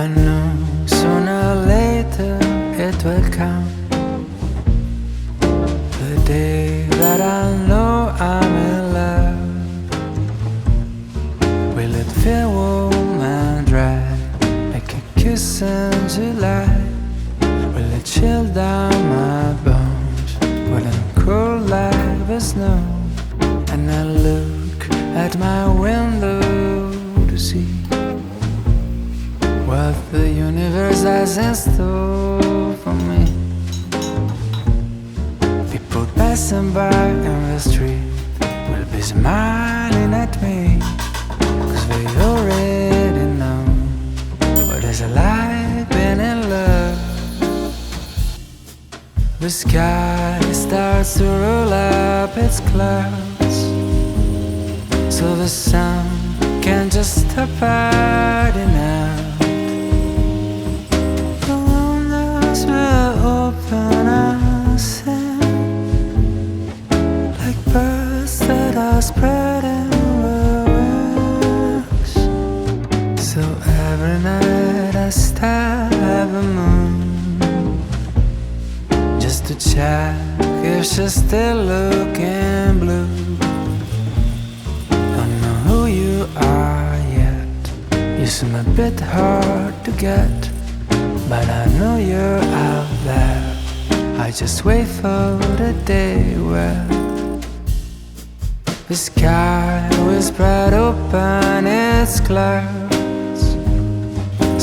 I know sooner or later it will come. The day that I know I'm in love. Will it feel warm and dry like a kiss in July? Will it chill down my bones? Will it cool like the snow? And I look at my window universe has in for me. People passing by in the street will be smiling at me. Cause they already know what it's like being in love. The sky starts to roll up its clouds. So the sun can just stop hiding out. Night I at the moon just to check if she's still looking blue. Don't know who you are yet. You seem a bit hard to get, but I know you're out there. I just wait for the day where the sky will spread open its clouds,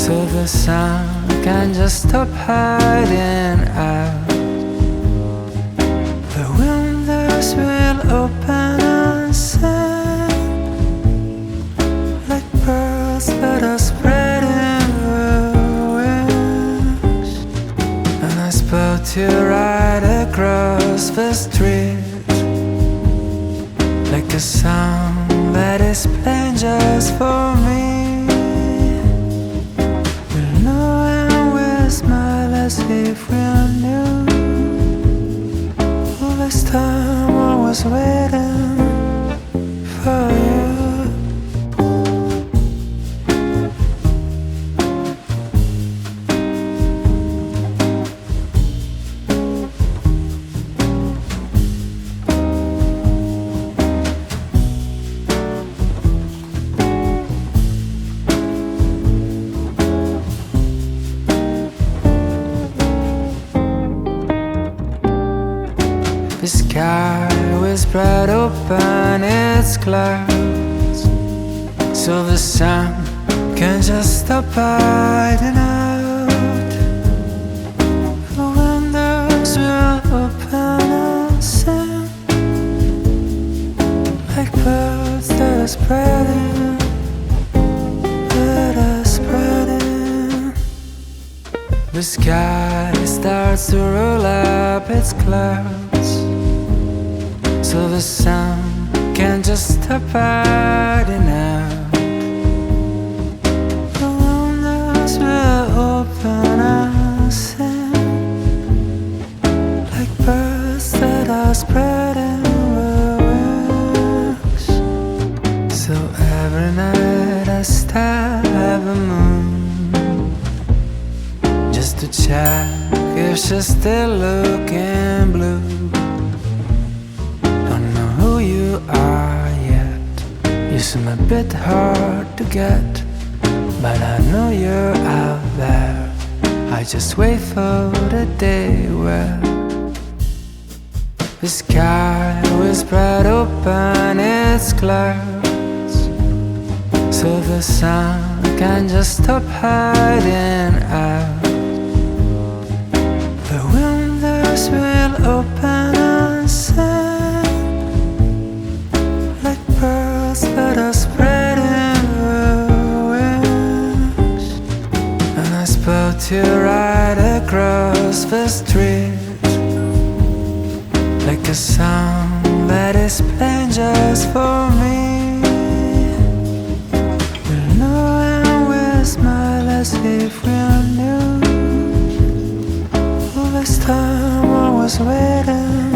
so the sun can just stop hiding out. The windows will open and sing like birds that are spreading wings. And I spoke to you right across the street like a song that is playing just for me. If we knew. All this time I was waiting The sky will spread open its clouds. So the sun can just stop hiding out. The windows will open and sing Like birds that are spreading That are spreading. The sky starts to roll up its clouds so the sun can just stop hiding out. The windows will open and sing like birds that are spreading wings. So every night I stare at the moon just to check if she's still looking blue. Are yet. You seem a bit hard to get, but I know you're out there. I just wait for the day where the sky will spread open its clouds, so the sun can just stop hiding out. The windows will open birds that are spreading wings. And I spoke to you right across the street like a song that is playing just for me. We'll know and we'll smile as if we knew. All this time I was waiting